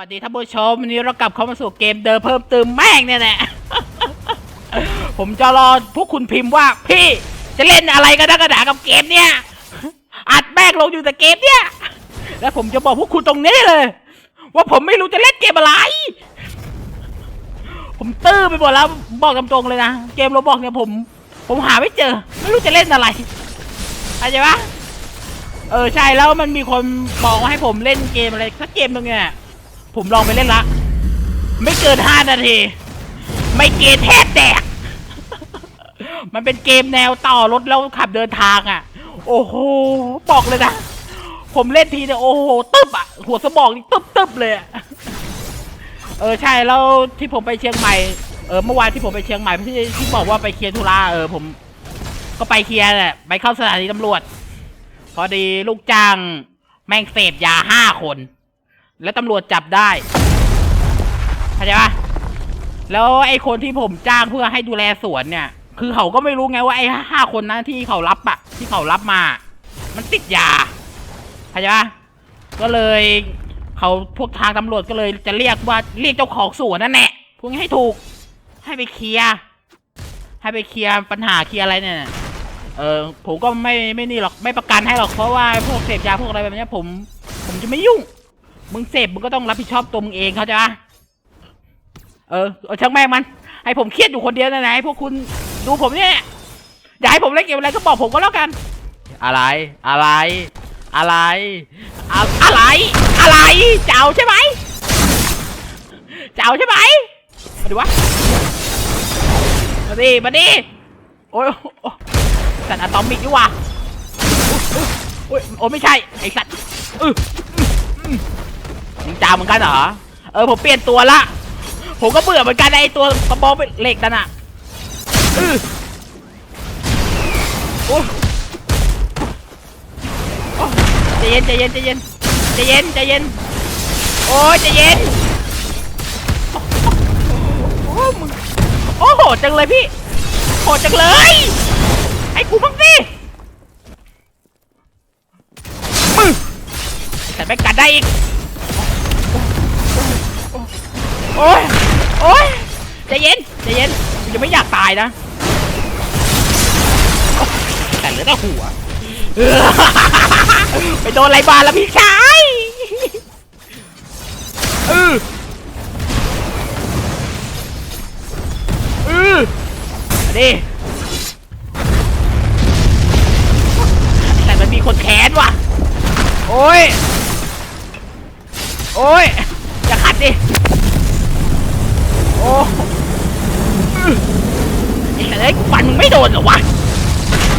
วัสดีท่านผู้ชมวันนี้เรากลับเข้ามาสู่เกมเดิมเพิ่มเติมแม่งเนี่ยแหละ ผมจะรอพวกคุณพิมพ์ว่า พี่จะเล่นอะไรกันนักระดากับเกมเนี่ย อัดแม่งลงอยู่แต่เกมเนี่ย แล้วผมจะบอกพวกคุณตรงนี้เลย ว่าผมไม่รู้จะเล่นเกมอะไร ผมตื้อไปหมดแล้วบอกตรงๆเลยนะ เกมโราบอกเนี่ยผม ผมหาไม่เจอ ไม่รู้จะเล่นอะไรเข้าใจปะเออใช่แล้วมันมีคนบอกว่าให้ผมเล่นเกมอะไรสักเกมตรงเนี้ย ผมลองไปเล่นละ ไม่เกินห้านาที ไม่เกณฑ์แทบแตก มันเป็นเกมแนวต่อรถแล้วขับเดินทางอะ โอ้โห บอกเลยนะ ผมเล่นทีเนี่ยโอ้โห ตึ๊บอะ หัวสมองนี่ตึ๊บตึบเลยอเออใช่แล้วที่ผมไปเชียงใหม่ เออเมื่อวานที่ผมไปเชียงใหม่ที่ที่บอกว่าไปเคลียร์ธุระเออผม ก็ไปเคลียร์แหละไปเข้าสถานีตำรวจ พอดีลูกจ้างแม่งเสพยาห้าคน แล้วตำรวจจับได้เข้าใจปะแล้วไอ้คนที่ผมจ้างเพื่อให้ดูแลสวนเนี่ย คือเขาก็ไม่รู้ไงว่าไอ้ห้าคนนั้นที่เขารับอะที่เขารับมา มันติดยาเข้าใจปะก็เลยเขาพวกทางตำรวจก็เลยจะเรียกว่าเรียกเจ้าของสวนนั่นแหละพูดให้ถูก ให้ไปเคลียร์ให้ไปเคลียร์ปัญหาเคลียร์อะไรเนี่ยเออผมก็ไม่ไม่นี่หรอกไม่ประกันให้หรอกเพราะว่าพวกเสพยาพวกอะไรแบบนี้ผม ผมจะไม่ยุ่ง มึงเสพมึงก็ต้องรับผิดชอบตัวมึงเองเข้าใจปะเออเอาช่างแม่งมัน ให้ผมเครียดอยู่คนเดียวนะไหนให้พวกคุณดูผมเนี่ยอยากให้ผมเล่นเกมอะไรก็บอกผมก็แล้วกัน อะไร อะไร อะไร อะอะไร อะไรเจ้าใช่ไหมเจ้าใช่ไหมมาดูวะมาดิมาดิโอ้ยโอ้ยสัตว์อะตอมิกดีกว่าโอ้ยโอ้ยไม่ใช่ ไอสัตว์อื้ออื้อ มึงจามเหมือนกันเหรอ เออผมเปลี่ยนตัวละ ผมก็เบื่อเหมือนกันไอตัวกระบอกเป็นเหล็กนั่นอะโอ้ยโอ้ยใจเย็นใจเย็นใจเย็นใจเย็นใจเย็น โอ้ยใจเย็น โอ้มึงโอ้โหจังเลยพี่โหดจังเลยให้กูบ้างสิมึงแต่ไม่กัดได้อีก โอ้ยโอ้ยใจเย็นใจเย็นกูจะไม่อยากตายนะโอ๊ยแต่เหลือแต่หัวเออไปโดนอะไรมาแล้วพี่ชายเออเออมาดิแต่มันมีคนแค้นว่ะ โอ้ย โอ้ย อย่าขัดดิโอ้อื้อ ไอ้แต่เอ้กูฟันมึงไม่โดนเหรอวะ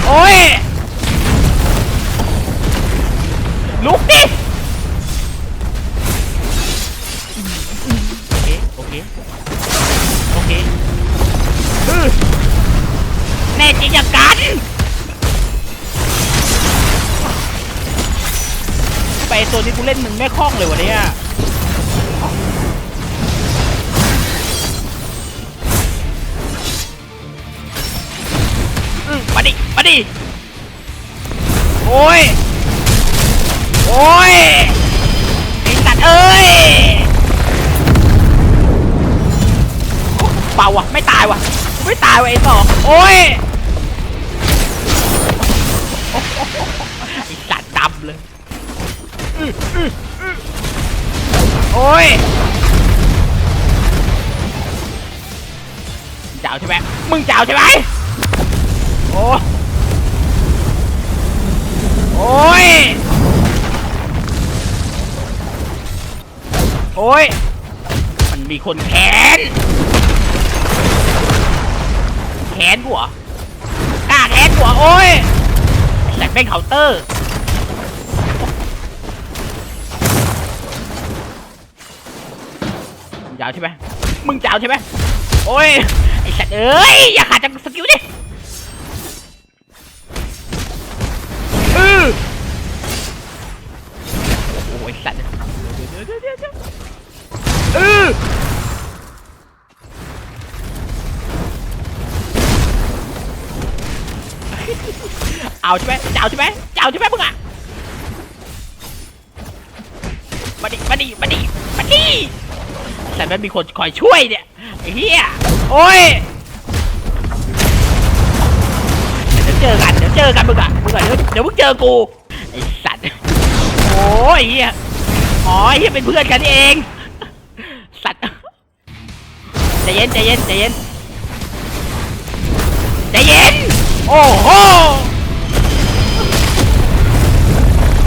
โอ้ย ลุกดิ โอเค โอเค โอเคแน่จริงอย่างกัน ไปตัวนี้กูเล่นมึงไม่คล่องเลยวะเนี่ย ดิ โอ้ย โอ้ยไอ้สัตว์เอ้ยเป่าวะไม่ตายวะไม่ตายวะไอ้สองโอ้ยไอ้สัตว์ดำเลย โอ้ยมึงจะเอาใช่ไหมมึงจะเอาใช่ไหม โอ้ย มันมีคนแขน แขนกูเหรอกล้าแขนกูเหรอโอ้ยแต่เป็นเคาน์เตอร์ มึงจะเอาใช่ไหมมึงจะเอาใช่ไหมโอ้ย ไอ้สัตว์เอ้ย อย่าขาดจากสกิลดิ อือ อือเอาใช่ไหมเจะเอาใช่ไหมเจะเอาใช่ไหมมึงอะมาดิมาดิมาดิมาดินี่แต่ไม่มีคนคอยช่วยเนี่ยไอ้เหี้ยโอ้ยเดี๋ยวเจอกันเดี๋ยวเจอกันมึงอะมึงอะเดี๋ยวเดี๋ยวมึงเจอกูไอ้สัตว์โอ้ยเหี้ยอ๋อเหี้ยเป็นเพื่อนกันนี่เอง สัตว์ใจเย็นใจเย็นใจเย็นใจเย็น โอ้โห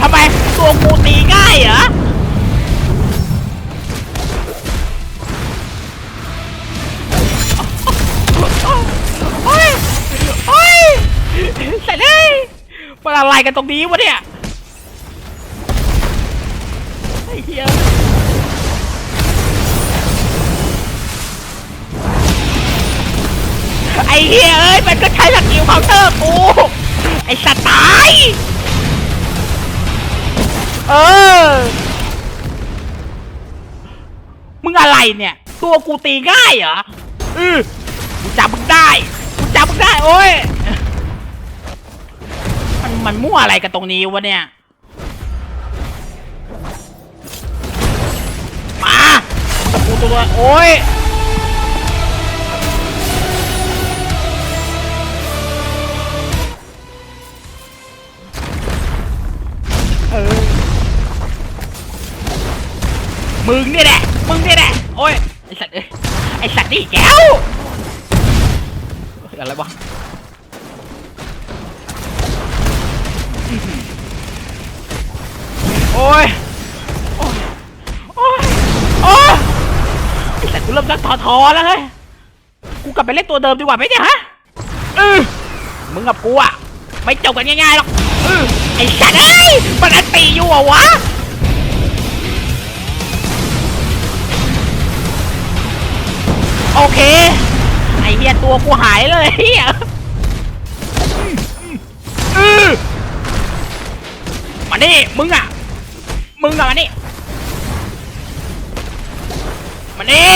ทำไมตัวกูตีง่ายเหรอโอ้ยโอ้ยใส่เลยมันอะไรกันตรงนี้วะเนี่ย ไอ้เหี้ยเอ้ยมันก็ใช้สกิลเคาน์เตอร์กูไอ้สตว์ตายเออมึงอะไรเนี่ย ตัวกูตีง่ายเหรออือกูจับมึงได้กูจับมึงได้โอ้ยมันมันมั่วอะไรกันตรงนี้วะเนี่ยมากูตัวโอ้ย มึงเนี่ยแหละ มึงเนี่ยแหละ โอ้ย ไอสัตว์เอ้ย ไอสัตว์นี่แก้วเฮ้ยอะไรวะโอ้ย โอ้ย โอ้ย โอ้ยไอสัตว์กูเริ่มชักท้อทอแล้วเฮ้ย กูกลับไปเล่นตัวเดิมดีกว่าไหมเนี่ยฮะเออมึงกับกูอะไม่จบกันง่ายๆหรอกเออไอสัตว์เอ้ยมันอันตีอยู่เหรอวะ โอเค ไอเหี้ยตัวกูหายเลยเหี้ยมานี่มึงอะ มึงอะมานี่มานี่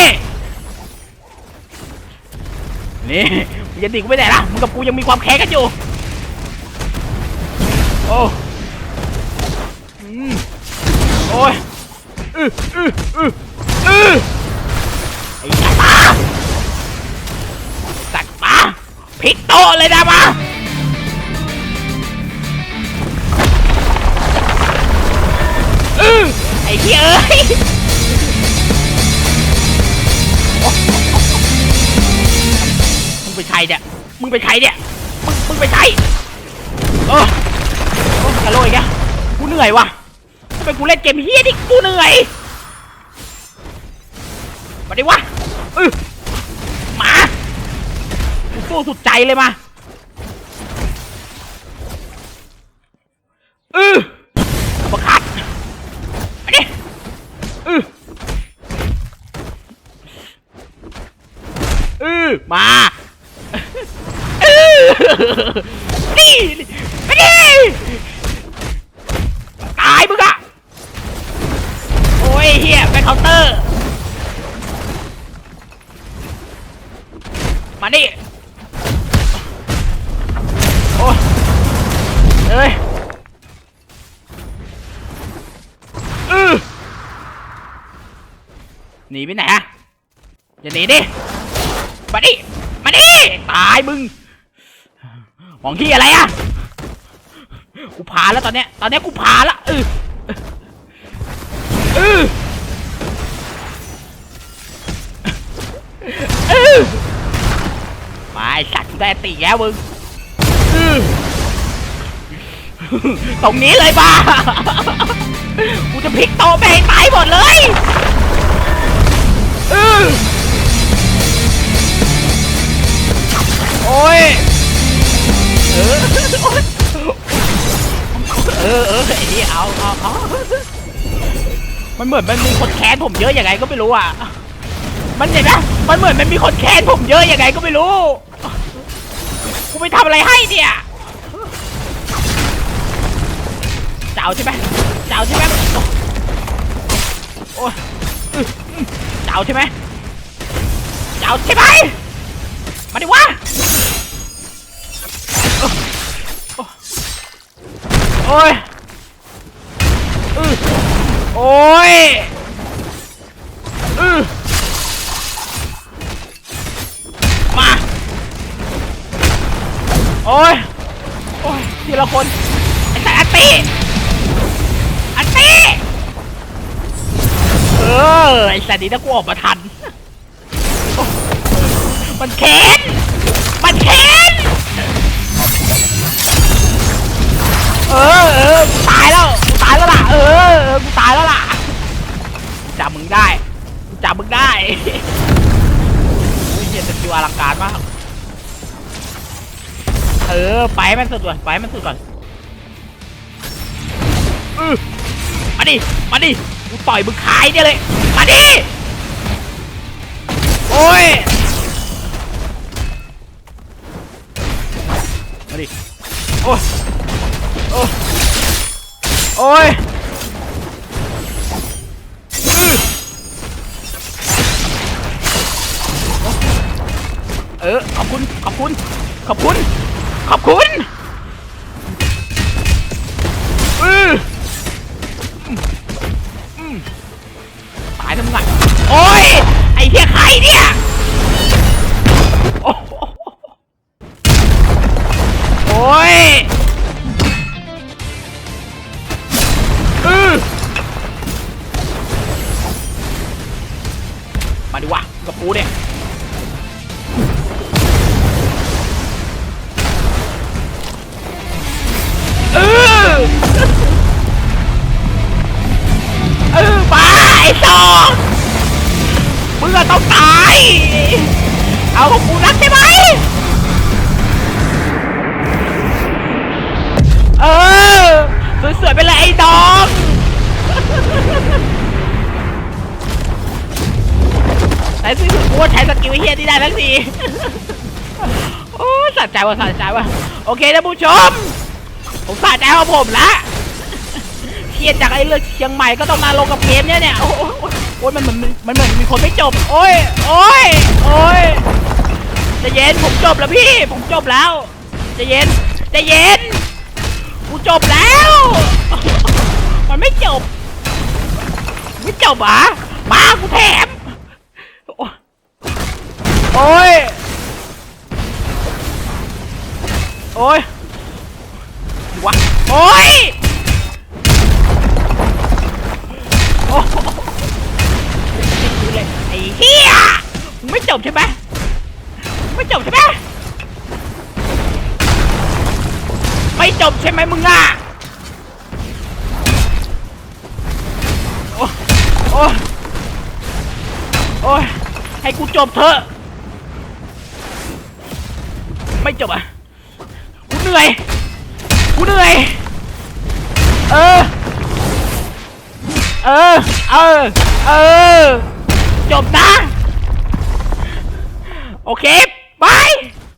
นี่มึงจะตีกูไม่ได้ละมึงกับกูยังมีความแค้นกันอยู่ โอ้อืมโอ้ยอืออืออือะเลยนะมาเออไอ้เหี้ยเอ้ยมึงเป็นใครเนี่ย มึงเป็นใครเนี่ย มึงมึงเป็นใครเออโอ้กระโลยแกกูเหนื่อยว่ะทำไมกูเล่นเกมเฮี้ยนี่กูเหนื่อยมาดิวะเออ สู้สุดใจเลยมาอือประคัดมาดิเออเออมาอือนี่มาดิ หนีไปไหนอะอย่าหนีดิ มาดิ มาดิ ตายมึงหวังที่อะไรอะกูผ่านแล้วตอนเนี้ย ตอนเนี้ยกูผ่านแล้วเออเออเออมาไอสัตว์กูได้ตีแล้วมึงอือตรงนี้เลยบ้า กูจะพลิกโตะไปตายหมดเลย โอ้ย เออโอ๊ยเออเออไอ้นี่เอาเอาเอามันเหมือนมันมีคนแค้นผมเยอะยังไงก็ไม่รู้อะ มันเห็นไหมมันเหมือนมันมีคนแค้นผมเยอะยังไงก็ไม่รู้ กูไปทำอะไรให้เนี่ยเจ้าใช่ไหมเจ้าใช่ไหมโอ้ย เอาใช่ไหมจะเาใช่ไหมมาดิวะโอ้ยโอ้ยอือมา โอ้ย โอ้ยทีละคน ไอ้สายตี ออไอ้สัตว์นี้ถ้ากูออกมาทัน มันแค้น มันแค้น เออเออกูตายแล้วกูตายแล้วล่ะ เออเออกูตายแล้วล่ะจับมึงได้กูจับมึงได้โอ้ยเฮียสกิลอลังการมาก เออ ไปให้มันสุดก่อนไปให้มันสุดก่อนเออมาดิ มาดิ กูต่อยมึงขายเนี่ยเลย มาดิ โอ้ย มาดิ โอ้ยโอ้ยโอ้ยอือเออ ขอบคุณ ขอบคุณ ขอบคุณ ขอบคุณ เหี้ยใครเนี่ยโอ้โหโอ้ย ที่ได้ทั้งที โอ้สะใจว่ะสะใจว่ะโอเคนะผู้ชม ผมสะใจของผมละเครียดจากไอ้เรื่องเชียงใหม่ก็ต้องมาลงกับเกมเนี่ยเนี่ย โอ้โหโอ้ยมันเหมือนมันเหมือนมีคนไม่จบ โอ้ย โอ้ย โอ้ยจะเย็นผมจบแล้วพี่ ผมจบแล้วจะเย็นจะเย็นกูจบแล้ว มันไม่จบ ไม่จบอะมากูแถม โอ้ย โอ้ย วะ โอ้ย โอ้โหติดอยู่เลยไอ้เหี้ยมึงไม่จบใช่ไหมมึงไม่จบใช่ไหมไม่จบใช่ไหมมึงอะ โอ้โอ้โอ้ยให้กูจบเถอะ จบอะกูเหนื่อยกูเหนื่อย เออ เออ เออ เออ จบนะ โอเค